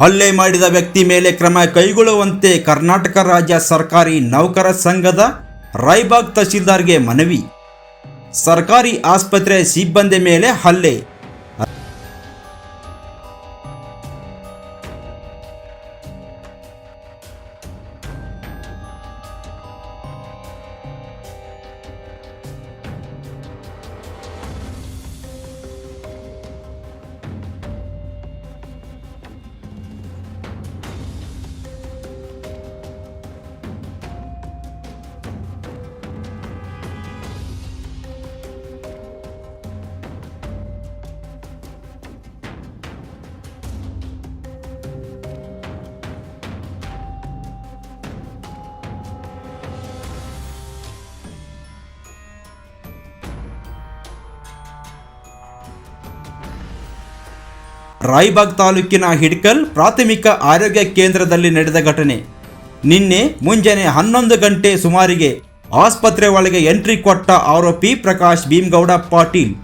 ಹಲ್ಲೆ ಮಾಡಿದ ವ್ಯಕ್ತಿ ಮೇಲೆ ಕ್ರಮ ಕೈಗೊಳ್ಳುವಂತೆ ಕರ್ನಾಟಕ ರಾಜ್ಯ ಸರ್ಕಾರಿ ನೌಕರ ಸಂಘದ ರಾಯ್ಬಾಗ್ ತಹಶೀಲ್ದಾರ್ಗೆ ಮನವಿ. ಸರ್ಕಾರಿ ಆಸ್ಪತ್ರೆ ಸಿಬ್ಬಂದಿ ಮೇಲೆ ಹಲ್ಲೆ. ರಾಯ್ಬಾಗ್ ತಾಲೂಕಿನ ಹಿಡ್ಕಲ್ ಪ್ರಾಥಮಿಕ ಆರೋಗ್ಯ ಕೇಂದ್ರದಲ್ಲಿ ನಡೆದ ಘಟನೆ. ನಿನ್ನೆ ಮುಂಜಾನೆ ಹನ್ನೊಂದು ಗಂಟೆ ಸುಮಾರಿಗೆ ಆಸ್ಪತ್ರೆ ಒಳಗೆ ಎಂಟ್ರಿ ಕೊಟ್ಟ ಆರೋಪಿ ಪ್ರಕಾಶ್ ಭೀಮ್ಗೌಡ ಪಾಟೀಲ್.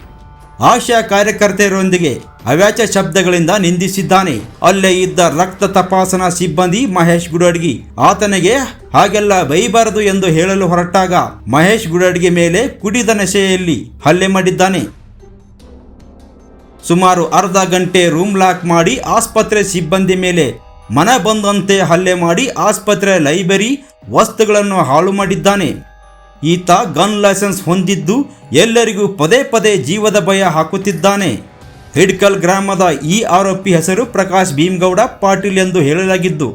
ಆಶಾ ಕಾರ್ಯಕರ್ತೆಯರೊಂದಿಗೆ ಅವ್ಯಾಚ ಶಬ್ದಗಳಿಂದ ನಿಂದಿಸಿದ್ದಾನೆ. ಅಲ್ಲೇ ಇದ್ದ ರಕ್ತ ತಪಾಸಣಾ ಸಿಬ್ಬಂದಿ ಮಹೇಶ್ ಗುಡಡ್ಗಿ. ಆತನಿಗೆ ಹಾಗೆಲ್ಲ ಬೈಬಾರದು ಎಂದು ಹೇಳಲು ಹೊರಟಾಗ ಮಹೇಶ್ ಗುಡಡ್ಗಿ ಮೇಲೆ ಕುಡಿದ ನಶೆಯಲ್ಲಿ ಹಲ್ಲೆ ಮಾಡಿದ್ದಾನೆ. ಸುಮಾರು ಅರ್ಧ ಗಂಟೆ ರೂಮ್ ಲಾಕ್ ಮಾಡಿ ಆಸ್ಪತ್ರೆ ಸಿಬ್ಬಂದಿ ಮೇಲೆ ಮನ ಬಂದಂತೆ ಹಲ್ಲೆ ಮಾಡಿ ಆಸ್ಪತ್ರೆ ಲೈಬ್ರರಿ ವಸ್ತುಗಳನ್ನು ಹಾಳು ಮಾಡಿದ್ದಾನೆ. ಈತ ಗನ್ ಲೈಸೆನ್ಸ್ ಹೊಂದಿದ್ದು ಎಲ್ಲರಿಗೂ ಪದೇ ಪದೇ ಜೀವದ ಭಯ ಹಾಕುತ್ತಿದ್ದಾನೆ. ಹಿಡ್ಕಲ್ ಗ್ರಾಮದ ಈ ಆರೋಪಿ ಹೆಸರು ಪ್ರಕಾಶ್ ಭೀಮ್ಗೌಡ ಪಾಟೀಲ್ ಎಂದು ಹೇಳಲಾಗಿದ್ದು,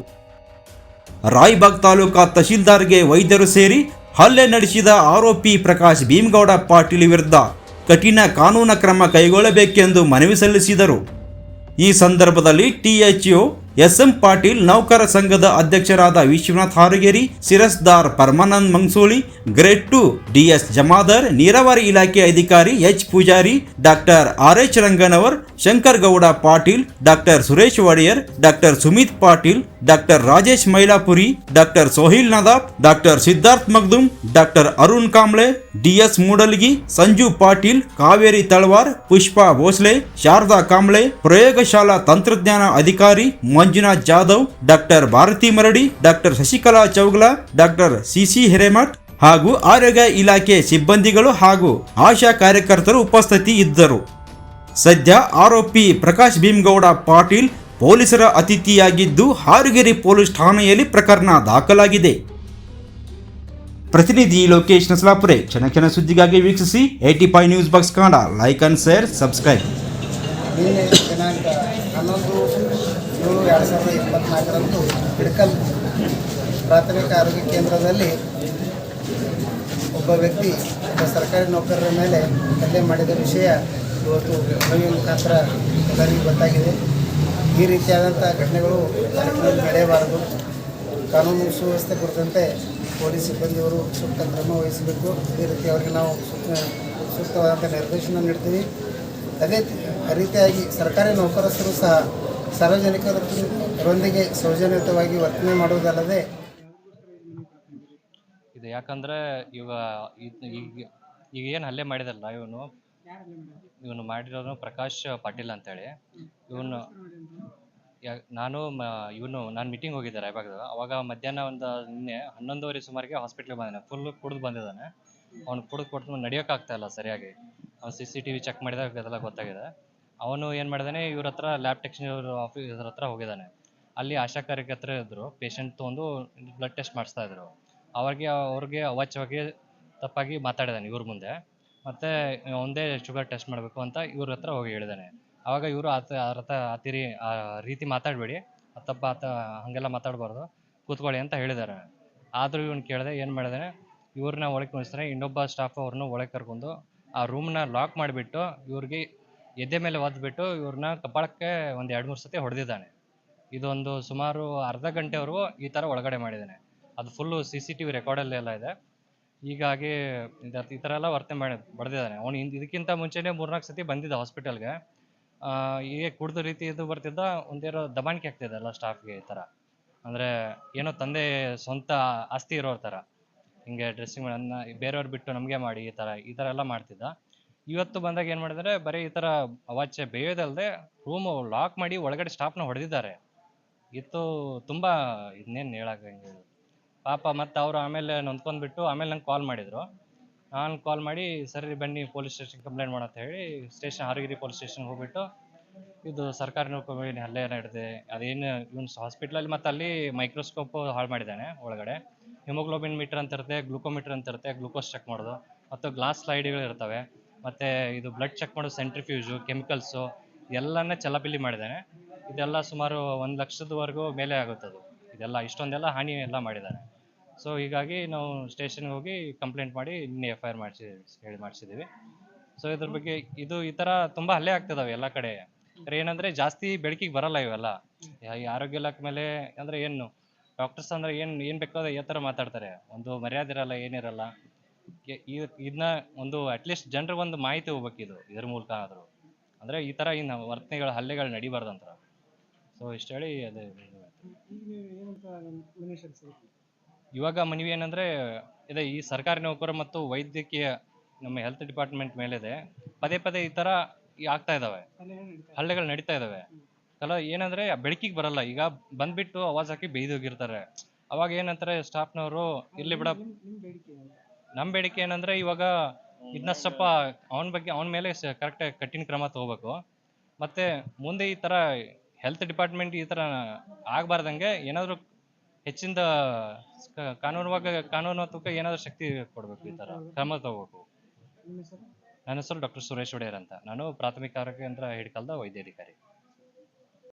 ರಾಯ್ಬಾಗ್ ತಾಲೂಕಾ ತಹಶೀಲ್ದಾರ್ಗೆ ವೈದ್ಯರು ಸೇರಿ ಹಲ್ಲೆ ನಡೆಸಿದ ಆರೋಪಿ ಪ್ರಕಾಶ್ ಭೀಮ್ಗೌಡ ಪಾಟೀಲ್ ವಿರುದ್ಧ ಕಠಿಣ ಕಾನೂನು ಕ್ರಮ ಕೈಗೊಳ್ಳಬೇಕೆಂದು ಮನವಿ ಸಲ್ಲಿಸಿದರು. ಈ ಸಂದರ್ಭದಲ್ಲಿ ಟಿಎಚ್ಒ ಎಸ್ಎಂ ಪಾಟೀಲ್, ನೌಕರ ಸಂಘದ ಅಧ್ಯಕ್ಷರಾದ Vishwanath Harageri Sirasdar Paramanand Mangsuli grade two D S Jamadar, ನೀರಾವರಿ ಇಲಾಖೆ ಅಧಿಕಾರಿ H Pujari, doctor R H Ranganavar, Shankar Gowda Patil, doctor Suresh Odeyar, doctor Sumit Patil doctor Rajesh Mailapuri, doctor Sohil Nadaf, doctor Siddharth Magdum doctor Arun Kamble D S Mudalgi, Sanju Patil, Kaveri Talwar, Pushpa Bhosale, Sharada Kamble ಪ್ರಯೋಗಶಾಲಾ ತಂತ್ರಜ್ಞಾನ ಅಧಿಕಾರಿ Manjunath Jadhav, doctor Bharati Maradi, doctor Shashikala Chougala, doctor C C Hiremath ಹಾಗೂ ಆರೋಗ್ಯ ಇಲಾಖೆ ಸಿಬ್ಬಂದಿಗಳು ಹಾಗೂ ಆಶಾ ಕಾರ್ಯಕರ್ತರು ಉಪಸ್ಥಿತಿ ಇದ್ದರು. ಸದ್ಯ ಆರೋಪಿ ಪ್ರಕಾಶ್ ಭೀಮ್ಗೌಡ ಪಾಟೀಲ್ ಪೊಲೀಸರ ಅತಿಥಿಯಾಗಿದ್ದು ಹಾರುಗೆರೆ ಪೊಲೀಸ್ ಠಾಣೆಯಲ್ಲಿ ಪ್ರಕರಣ ದಾಖಲಾಗಿದೆ. ಪ್ರತಿನಿಧಿ ಲೋಕೇಶ್ ನಸಲಾಪುರೆ ಕ್ಷಣ ಕ್ಷಣ ಸುದ್ದಿಗಾಗಿ ವೀಕ್ಷಿಸಿ A T five news box Kannada. Like and share subscribe ಪ್ರಾಥಮಿಕ ಆರೋಗ್ಯ ಕೇಂದ್ರದಲ್ಲಿ ಒಬ್ಬ ವ್ಯಕ್ತಿ ಸರ್ಕಾರಿ ನೌಕರರ ಮೇಲೆ ಹಲ್ಲೆ ಮಾಡಿದ ವಿಷಯ ಇವತ್ತು ಮುಖಾಂತರ ಎಲ್ಲರಿಗೂ ಗೊತ್ತಾಗಿದೆ. ಈ ರೀತಿಯಾದಂಥ ಘಟನೆಗಳು ನಡೆಯಬಾರದು. ಕಾನೂನು ಸುವ್ಯವಸ್ಥೆ ಕುರಿತಂತೆ ಪೊಲೀಸ್ ಸಿಬ್ಬಂದಿಯವರು ಸೂಕ್ತ ಕ್ರಮ ವಹಿಸಬೇಕು. ಈ ರೀತಿ ಅವರಿಗೆ ನಾವು ಸೂಕ್ತ, ಸೂಕ್ತವಾದಂಥ ನಿರ್ದೇಶನ ನೀಡ್ತೀವಿ. ಅದೇ ರೀತಿಯಾಗಿ ಸರ್ಕಾರಿ ನೌಕರಸ್ಥರು ಸಹ ಸಾರ್ವಜನಿಕರೊಂದಿಗೆ ಸೌಜನ್ಯಯುತವಾಗಿ ವರ್ತನೆ ಮಾಡುವುದಲ್ಲದೆ ಇದು ಯಾಕಂದ್ರೆ ಇವ ಈಗ ಏನು ಹಲ್ಲೆ ಮಾಡಿದಲ್ಲ ಇವನು? ಇವನು ಮಾಡಿರೋನು ಪ್ರಕಾಶ್ ಪಾಟೀಲ್ ಅಂತೇಳಿ. ಇವನು ನಾನು ಇವನು, ನಾನು ಮೀಟಿಂಗ್ ಹೋಗಿದ್ದೆ ರಾಯಬಾಗದಾಗ. ಅವಾಗ ಮಧ್ಯಾಹ್ನ ಒಂದು ನಿನ್ನೆ ಹನ್ನೊಂದುವರೆ ಸುಮಾರಿಗೆ ಹಾಸ್ಪಿಟ್ಲಿಗೆ ಬಂದಿದ್ದಾನೆ. ಫುಲ್ ಕುಡಿದು ಬಂದಿದ್ದಾನೆ. ಅವ್ನು ಕುಡಿದು ಕೊಟ್ಟು ನಡೆಯೋಕ್ಕಾಗ್ತಾ ಇಲ್ಲ ಸರಿಯಾಗಿ. ಅವ್ನು C C T V check ಮಾಡಿದಾಗ ಅದೆಲ್ಲ ಗೊತ್ತಾಗಿದೆ. ಅವನು ಏನು ಮಾಡಿದಾನೆ, ಇವ್ರ ಹತ್ರ ಲ್ಯಾಬ್ ಟೆಕ್ನಿಷಿಯನ್ ಆಫೀಸ್ ಹತ್ರ ಹೋಗಿದ್ದಾನೆ. ಅಲ್ಲಿ ಆಶಾ ಕಾರ್ಯಕರ್ತರು ಇದ್ದರು ಪೇಷಂಟ್ ತೊಗೊಂಡು ಬ್ಲಡ್ ಟೆಸ್ಟ್ ಮಾಡಿಸ್ತಾ ಇದ್ರು. ಅವ್ರಿಗೆ ಅವ್ರಿಗೆ ಅವಾಚ್ಯವಾಗಿ ತಪ್ಪಾಗಿ ಮಾತಾಡಿದಾನೆ ಇವ್ರ ಮುಂದೆ. ಮತ್ತು ಒಂದೇ ಶುಗರ್ ಟೆಸ್ಟ್ ಮಾಡಬೇಕು ಅಂತ ಇವ್ರ ಹತ್ರ ಹೋಗಿ ಹೇಳಿದಾನೆ ಆವಾಗ ಇವರು ಆತ ಅರ್ಥ ಹತ್ರ ಆ ತಿರಿ ಆ ರೀತಿ ಮಾತಾಡಬೇಡಿ ತಪ್ಪ ಆತ ಹಾಗೆಲ್ಲ ಮಾತಾಡಬಾರ್ದು, ಕೂತ್ಕೊಳ್ಳಿ ಅಂತ ಹೇಳಿದ್ದಾರೆ ಆದರೂ ಇವ್ನು ಕೇಳಿದೆ, ಏನು ಮಾಡಿದಾನೆ ಇವ್ರನ್ನ ಒಳಗೆ ಕುಣಿಸ್ತಾರೆ ಇನ್ನೊಬ್ಬ ಸ್ಟಾಫ್ ಅವ್ರನ್ನ ಒಳಗೆ ಕರ್ಕೊಂಡು ಆ ರೂಮ್ನ ಲಾಕ್ ಮಾಡಿಬಿಟ್ಟು ಇವ್ರಿಗೆ ಎದೆ ಮೇಲೆ ಒದ್ದುಬಿಟ್ಟು ಇವ್ರನ್ನ ಕಪಾಳಕ್ಕೆ ಒಂದು ಎರಡು ಮೂರು ಸತಿ ಹೊಡೆದಿದ್ದಾನೆ. ಇದೊಂದು ಸುಮಾರು ಅರ್ಧ ಗಂಟೆವರೆಗೂ ಈ ಥರ ಒಳಗಡೆ ಮಾಡಿದ್ದಾನೆ. ಅದು full C C T V ರೆಕಾರ್ಡಲ್ಲೆಲ್ಲ ಇದೆ. ಹೀಗಾಗಿ ಈ ಥರ ಎಲ್ಲ ವರ್ತನೆ ಮಾಡಿ, ಬಡ್ದಿದ್ದಾನೆ. ಅವ್ನು ಇದಕ್ಕಿಂತ ಮುಂಚೆನೇ ಮೂರ್ನಾಲ್ಕು ಸತಿ ಬಂದಿದ್ದ ಹಾಸ್ಪಿಟಲ್ಗೆ ಹೀಗೆ ಕುಡ್ದ ರೀತಿ ಇದು ಬರ್ತಿದ್ದ ಒಂದೇನೋ ದಬಾಣಿಕೆ ಆಗ್ತಿದೆ ಎಲ್ಲ ಸ್ಟಾಫ್ಗೆ ಈ ಥರ ಅಂದರೆ ಏನೋ ತಂದೆ ಸ್ವಂತ ಆಸ್ತಿ ಇರೋರ ಥರ ಹಿಂಗೆ ಡ್ರೆಸ್ಸಿಂಗ್ಗಳನ್ನು ಬೇರೆಯವ್ರು ಬಿಟ್ಟು ನಮಗೆ ಮಾಡಿ ಈ ಥರ ಈ ಥರ ಎಲ್ಲ ಮಾಡ್ತಿದ್ದ. ಇವತ್ತು ಬಂದಾಗ ಏನು ಮಾಡಿದರೆ, ಬರೀ ಈ ಥರ ಅವಾಚ್ಯ ಬೇಯೋದಲ್ಲದೆ ರೂಮು ಲಾಕ್ ಮಾಡಿ ಒಳಗಡೆ ಸ್ಟಾಫ್ನ ಹೊಡೆದಿದ್ದಾರೆ. ಇತ್ತು ತುಂಬ ಇನ್ನೇನು ಹೇಳಕ್ಕಂಗೆ ಪಾಪ ಮತ್ತು ಅವರು ಆಮೇಲೆ ನೊಂದ್ಕೊಂಡ್ಬಿಟ್ಟು ಆಮೇಲೆ ನಂಗೆ ಕಾಲ್ ಮಾಡಿದರು. ನಾನು ಕಾಲ್ ಮಾಡಿ, ಸರಿ ಬನ್ನಿ ಪೊಲೀಸ್ ಸ್ಟೇಷನ್ ಕಂಪ್ಲೇಂಟ್ ಮಾಡಂತ ಹೇಳಿ ಸ್ಟೇಷನ್ ಹಾರಗಿರಿ ಪೊಲೀಸ್ ಸ್ಟೇಷನ್ಗೆ ಹೋಗ್ಬಿಟ್ಟು, ಇದು ಸರ್ಕಾರಿ ನೌಕರಿ ಹಲ್ಲೆ ನಡೆದಿದೆ ಅದೇನು ಇವ್ನು ಹಾಸ್ಪಿಟ್ಲಲ್ಲಿ ಮತ್ತು ಅಲ್ಲಿ ಮೈಕ್ರೋಸ್ಕೋಪ್ ಹಾಳು ಮಾಡಿದ್ದಾನೆ ಒಳಗಡೆ. ಹಿಮೋಗ್ಲೋಬಿನ್ ಮೀಟರ್ ಅಂತ ಇರುತ್ತೆ ಗ್ಲೂಕೋಮೀಟರ್ ಅಂತ ಇರುತ್ತೆ ಗ್ಲೂಕೋಸ್ ಚೆಕ್ ಮಾಡೋದು. ಮತ್ತು ಗ್ಲಾಸ್ ಸ್ಲೈಡ್ಗಳು ಇರ್ತವೆ. ಮತ್ತು ಇದು ಬ್ಲಡ್ ಚೆಕ್ ಮಾಡೋ ಸೆಂಟ್ರಿಫ್ಯೂಸು ಕೆಮಿಕಲ್ಸು ಎಲ್ಲನೇ ಚಲಪಿಲಿ ಮಾಡಿದ್ದಾನೆ. ಇದೆಲ್ಲ ಸುಮಾರು ಒಂದು ಲಕ್ಷದವರೆಗೂ ಮೇಲೆ ಆಗುತ್ತದು. ಇದೆಲ್ಲ ಇಷ್ಟೊಂದೆಲ್ಲ ಹಾನಿ ಎಲ್ಲ ಮಾಡಿದ್ದಾನೆ. ಸೊ ಹೀಗಾಗಿ ನಾವು ಸ್ಟೇಷನ್ಗೆ ಹೋಗಿ ಕಂಪ್ಲೇಂಟ್ ಮಾಡಿ ನಿನ್ನೆ ಎಫ್ ಐ ಆರ್ ಮಾಡಿಸಿ, ಹೇಳಿ ಮಾಡಿಸಿದ್ದೀವಿ. ಸೊ ಇದ್ರ ಬಗ್ಗೆ ಇದು ಈ ಥರ ತುಂಬ ಹಲ್ಲೆ ಆಗ್ತಿದಾವೆ ಎಲ್ಲ ಕಡೆ. ಏನಂದ್ರೆ ಜಾಸ್ತಿ ಬೆಳಕಿಗೆ ಬರಲ್ಲ ಇವೆಲ್ಲ. ಈ ಆರೋಗ್ಯ ಇಲಾಖೆ ಮೇಲೆ ಅಂದ್ರೆ ಏನು, ಡಾಕ್ಟರ್ಸ್ ಅಂದ್ರೆ ಏನು ಏನು ಬೇಕಾದ್ರೆ ಈ ಥರ ಮಾತಾಡ್ತಾರೆ. ಒಂದು ಮರ್ಯಾದೆ ಇರಲ್ಲ ಏನಿರಲ್ಲ ಇದನ್ನ ಒಂದು ಅಟ್ಲೀಸ್ಟ್ ಜನರಿಗೆ ಒಂದು ಮಾಹಿತಿ ಹೋಗ್ಬೇಕು ಇದು, ಇದ್ರ ಮೂಲಕ ಆದರೂ. ಅಂದ್ರೆ ಈ ಥರ ಇನ್ನು ವರ್ತನೆಗಳು, ಹಲ್ಲೆಗಳು ನಡಿಬಾರ್ದಂತ ಸೊ ಇಷ್ಟು ಹೇಳಿ ಅದೇ. ಇವಾಗ ಮನವಿ ಏನಂದ್ರೆ, ಇದೆ ಈ ಸರ್ಕಾರಿ ನೌಕರ ಮತ್ತು ವೈದ್ಯಕೀಯ ನಮ್ಮ ಹೆಲ್ತ್ ಡಿಪಾರ್ಟ್ಮೆಂಟ್ ಮೇಲಿದೆ. ಪದೇ ಪದೇ ಈ ತರ ಆಗ್ತಾ ಇದಾವೆ. ಹಲ್ಲೆಗಳು ನಡೀತಾ ಇದಾವೆ. ಕಲ ಏನಂದ್ರೆ ಬೆಳಕಿಗೆ ಬರಲ್ಲ. ಈಗ ಬಂದ್ಬಿಟ್ಟು ಅವಾಜ್ ಹಾಕಿ ಬೇಯ್ದು ಹೋಗಿರ್ತಾರೆ. ಅವಾಗ ಏನಂತಾರೆ ಸ್ಟಾಫ್ನವರು ಇರ್ಲಿ ಬಿಡ ನಮ್ಮ ಬೇಡಿಕೆ ಏನಂದ್ರೆ ಇವಾಗ ಇದನ್ನ ಸ್ವಲ್ಪ ಅವನ ಬಗ್ಗೆ, ಅವನ ಮೇಲೆ ಕರೆಕ್ಟ್ ಕಠಿಣ ಕ್ರಮ ತಗೋಬೇಕು. ಮತ್ತೆ ಮುಂದೆ ಈ ತರ ಹೆಲ್ತ್ ಡಿಪಾರ್ಟ್ಮೆಂಟ್ ಈ ತರ ಆಗ್ಬಾರ್ದಂಗೆ ಏನಾದ್ರು ಹೆಚ್ಚಿಂದ ಕಾನೂನು ಕಾನೂನು ಕಾನೂನಾತ್ಮಕ ಏನಾದ್ರು ಶಕ್ತಿ ಕೊಡಬೇಕು ಈ ತರ ಕ್ರಮ ತಗೋಬೇಕು. ನನ್ನ ಹೆಸರು ಡಾಕ್ಟರ್ ಸುರೇಶ್ ಒಡೆಯರ್ ಅಂತ. ನಾನು ಪ್ರಾಥಮಿಕ ಆರೋಗ್ಯ ಕೇಂದ್ರ ಹಿಡ್ಕಲ್ದ ವೈದ್ಯಾಧಿಕಾರಿ.